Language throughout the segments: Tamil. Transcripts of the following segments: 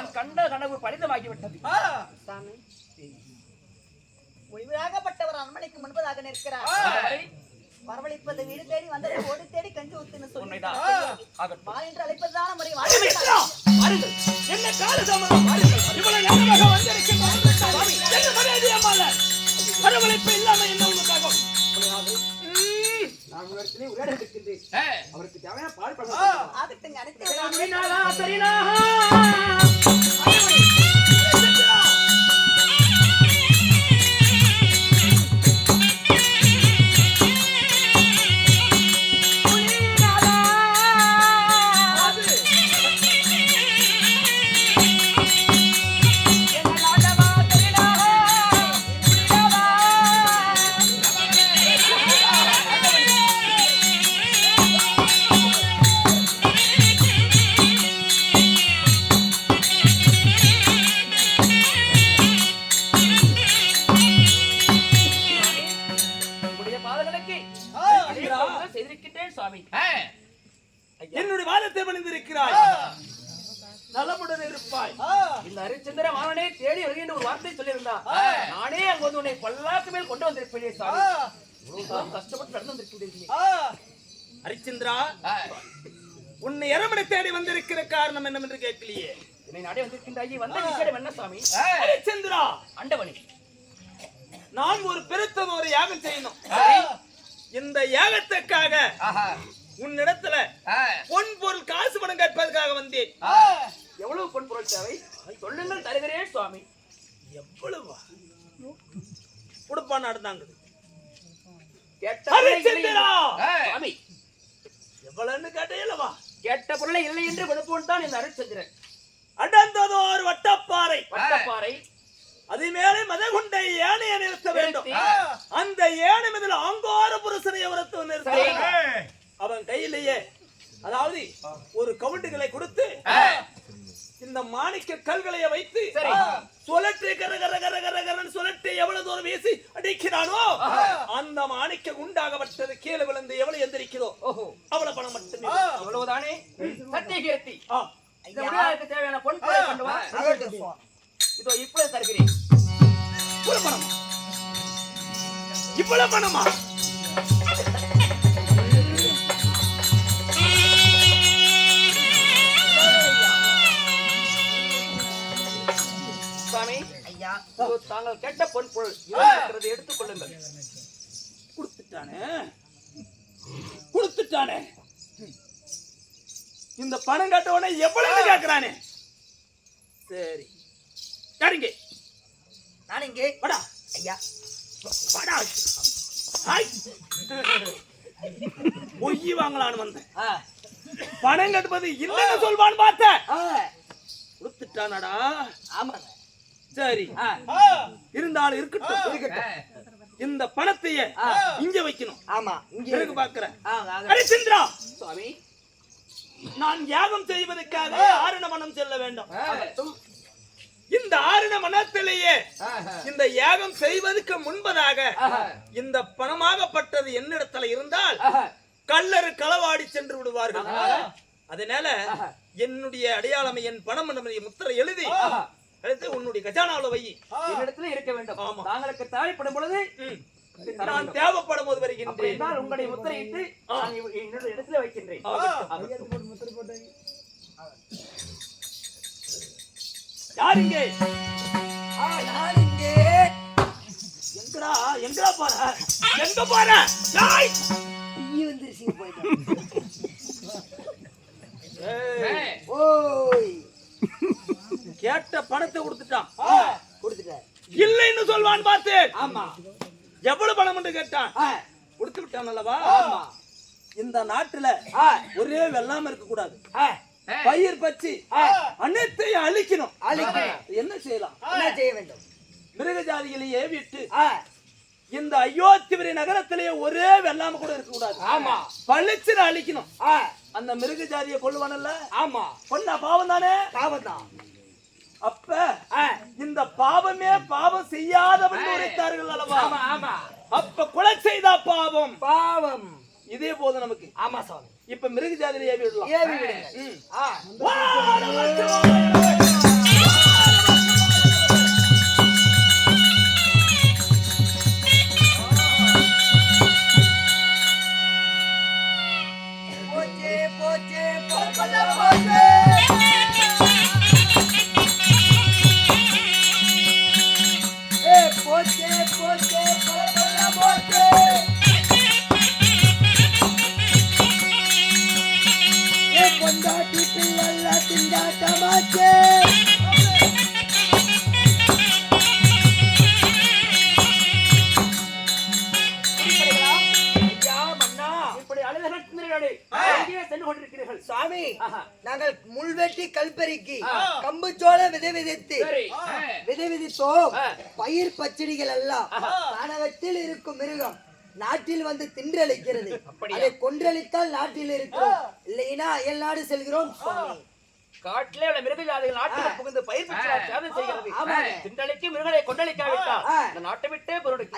நான் கண்ட கனவு பலிதமாகிவிட்டது சாமி. முடிவாகப்பட்டவர் அரண்மனைக்கு முன்பதாக நிற்கிறார். வரவழைப்பது வீடு தேடி வந்தது ஓடி தேடி கஞ்சி ஊத்துன்னு உண்மைதான். சொல்லி ஆகட்டும். வா என்று அழைப்பதுதான முறை. வாருங்கள். என்ன வாருங்கள். இவ்வளவு நேரமாக? வரவழைப்பு இல்லாம என்ன உனக்காகும்? ஏ, ஆகட்டுங்க அனைத்து Thank you. சொல்லியிருந்தா நானே அங்கு வந்து உன்னை பல்லாக்கு மேல் கொண்டு வந்திருப்பேனே சாமி. கஷ்டப்பட்டு நடந்து வந்திருக்கிறீர்கள் ஹரிச்சந்திரா உன்னை இரமனை தேடி வந்திருக்கிற காரணம் என்னவென்று கேட்கலையே. என்னை நாடே வந்திருக்கின்றாயி. வந்த விஷயம் என்ன சாமி? ஹரிச்சந்திரா! அண்டவனி. நான் ஒரு பெருத்தது ஒரு யாகம் செய்யணும். இந்த யாகத்துக்காக உன்னிடத்துல பொன் பொருள் காசு பணம் கேட்பதற்காக வந்தேன். எவ்வளவு பொன் பொருள் தேவை? சொல்லுங்கள் தருகிறேன் சுவாமி எவ்வளவா? உடுப்பா நடந்தாங்க கேட்ட பொருளை இல்லை ஹரிச்சந்திரா! என்று- சுவாமி! எவ்வளவுன்னு கேட்டேலவா கேட்ட பொருளை இல்லை என்று கொடுப்போன் தான் ஹரிச்சந்திரன் அடர்ந்ததோர் வட்டப்பாறை. வட்டப்பாறை. அது மேலே மதகுண்டை ஏனைய நிறுத்த வேண்டும். அந்த ஏனை மீதில் ஆங்கார புருஷனை நிறுத்த சரி. அவன் கையிலேயே அதாவது ஒரு கவுண்டுகளை கொடுத்து இந்த மாணிக்க கல்களை வைத்து சரி. சுழற்றி கர கர கர கர கரன்னு சுழற்றி எவ்வளவு தூரம் வீசி அடிக்கிறானோ அந்த மாணிக்க குண்டாகப்பட்டது கீழே விழுந்து எவ்வளவு எந்திரிக்கிறதோ ஓஹோ. அவ்வளவு பணம் மட்டுமே. அவ்வளவுதானே? சத்திய கீர்த்தி. ஆ. இந்த விழாவுக்கு தேவையான பொன் இதோ இப்பொழுது தருகிறேன். இவ்வளவு பணமா? இவ்வளவு பணமா? தாங்கள் கேட்ட பொன் பொருள். இருக்கிறது எடுத்துக் கொள்ளுங்கள். கொடுத்துட்டானே? கொடுத்துட்டானே? இந்த பணம் கட்ட உடனே எவ்வளவு கேக்குறானே? சரி. சரிங்க நான் இங்கே. வாடா. ஐயா. வாடா. ஹாய் பொய் வாங்கலான்னு வந்தேன். பணம் கட்டுவது இல்லைன்னு சொல்வான்னு பார்த்தேன். கொடுத்துட்டானடா. ஆமாங்க. சரி இருந்தாலும் இருக்கட்டும் இருக்கட்டும். இந்த பணத்தையே இங்க வைக்கணும். ஆமா இங்கே. எனக்கு பாக்குறேன் ஹரிச்சந்திரா சுவாமி. நான் யாகம் செய்வதற்காக ஆரண மனம் செல்ல வேண்டும். இந்த ஆரண மனத்திலேயே இந்த யாகம் செய்வதற்கு முன்பதாக இந்த பணமாகப்பட்டது என்னிடத்துல இருந்தால் கல்லறு களவாடி சென்று விடுவார்கள். அதனால என்னுடைய அடையாளம் என் பணம் முத்திரை எழுதி எடுத்து உன்னுடைய கஜானாவுல வை. என்னிடத்துல இருக்க வேண்டும். ஆமா. தாங்களுக்கு தேவைப்படும் பொழுது. நான் தேவைப்படும் போது வருகின்றேன். அப்படின்னால் உங்களை முத்திரையிட்டு என்னோட இடத்துல வைக்கின்றேன். யார் இங்கே? ஆ, நான் இங்கே. எங்கடா எங்கடா போற? எங்க போற? யாய்! ஈ வந்துருச்சுங்க போயிட்டு ஏய், ஓய் கேட்ட பணத்தை கொடுத்துட்டான். கொடுத்துட்டார். இல்லைன்னு சொல்வான் பார்த்தேன். ஆமா. எவ்வளவு பணம் என்று கேட்டான். கொடுத்து விட்டான் அல்லவா? ஆமா. இந்த நாட்டுல ஒரே வெள்ளாம இருக்க கூடாது பயிர் பச்சி ஆ, அனைத்தையும் அழிக்கணும். அழிக்கணும். என்ன செய்யலாம்? என்ன செய்ய வேண்டும்? மிருக ஜாதிகளையே விட்டு ஆ, இந்த அயோத்திபுரி நகரத்திலேயே ஒரே வெள்ளாம கூட இருக்க கூடாது ஆமா. பழிச்சுன்னு அழிக்கணும். ஆ, அந்த மிருக ஜாதியை கொள்ளுவானல்ல ஆமா. பொண்ணா பாவம் தானே பாவம் தான் அப்ப இந்த பாவமே பாவம் செய்யாதவன் உரைத்தார்கள் அல்லவா? ஆமா அப்ப கொலை செய்தா பாவம்? பாவம். இதே போதும் நமக்கு. ஆமா சுவாமி இப்ப மிருக ஜாதியில ஏவி விடலாம். ஏவி விடுங்க நாங்கள் முள்வெட்டி கல்பறிக்கு கம்புச்சோள விதை விதைத்து விதை விதித்தோம். பயிர் பச்சடிகள் எல்லாம் கானகத்தில் இருக்கும் மிருகம் நாட்டில் வந்து தின்றளிக்கிறது. அதை கொன்றளித்தால் நாட்டில் இருக்கிறோம் இல்லைன்னா அயல் நாடு செல்கிறோம் சுவாமி. காட்டிலே உள்ள மிருக ஜாதிகள் நாட்டில் புகுந்து பயிர் சேதம் செய்கிறது. திண்டளிக்கு மிருகங்களை கொண்டளிக்காவிட்டால். இந்த நாட்டை விட்டே பொருளுக்கு.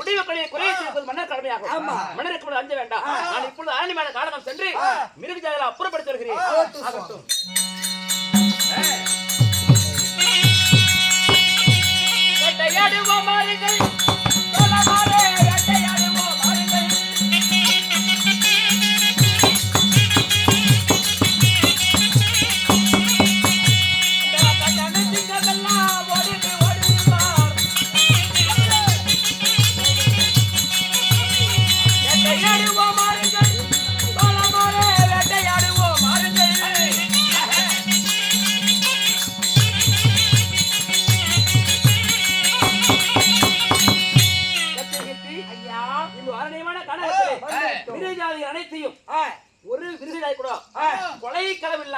முடிவுகளை குறைய செய்வது மன்னர் கடமையாகும். மன்னருக்கு முன் அஞ்ச வேண்டாம். நான் இப்பொழுது அரணிமான காரணம் சென்று மிருக ஜாதிகளை அப்புறப்படுத்தி வருகிறேன் ஆகட்டும்.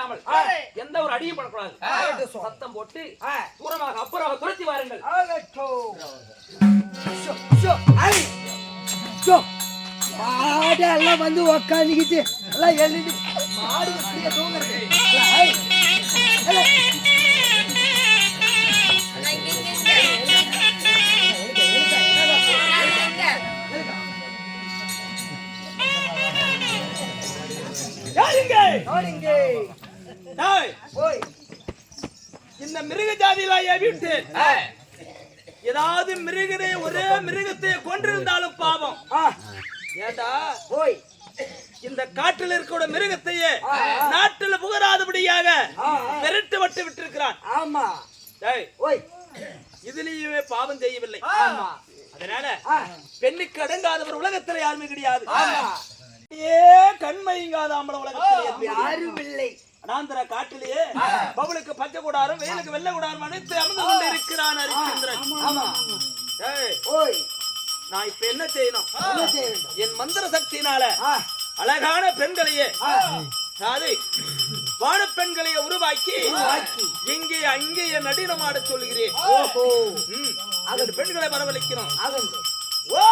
இல்லாமல் எந்த ஒரு அடியும் சுவாமி. சத்தம் போட்டு தூரமாக அப்புறமாக துரத்தி வாருங்கள். மாடு எல்லாம் வந்து உக்காந்துக்கிட்டு எல்லாம் எழுந்து. மாடு தூங்குறது. யாருங்க போய் இந்த மிருக ஜாதியில ஏவிட்டு ஏதாவது மிருகனை ஒரே மிருகத்தை கொண்டிருந்தாலும் பாவம். ஏண்டா? போய் இந்த காட்டில் இருக்கிற மிருகத்தையே நாட்டில் புகராதபடியாக விரட்டு வட்டு விட்டிருக்கிறான். ஆமா. டேய், போய் இதுலயுமே பாவம் செய்யவில்லை. ஆமா. அதனால பெண்ணுக்கு அடங்காதவர் உலகத்துல யாருமே கிடையாது. ஆமா. ஏ கண்மைங்காத ஆம்பளை உலகத்துல. யாரும் இல்லை. நாந்திர காட்டிலேயே பவுலுக்கு பச்ச கூடாரும் வெயிலுக்கு வெள்ள கூடாரம் அனைத்து அமர்ந்து கொண்டு இருக்கிறான் அரிச்சந்திரன் ஆமா. ஓய். நான் இப்ப என்ன செய்யணும்? என் மந்திர சக்தினால அழகான பெண்களையே சாரி வான பெண்களையே உருவாக்கி. இங்கே அங்கேயே நடினமாட சொல்கிறேன். ஓஹோ. அதன் பெண்களை வரவழைக்கணும் ஓ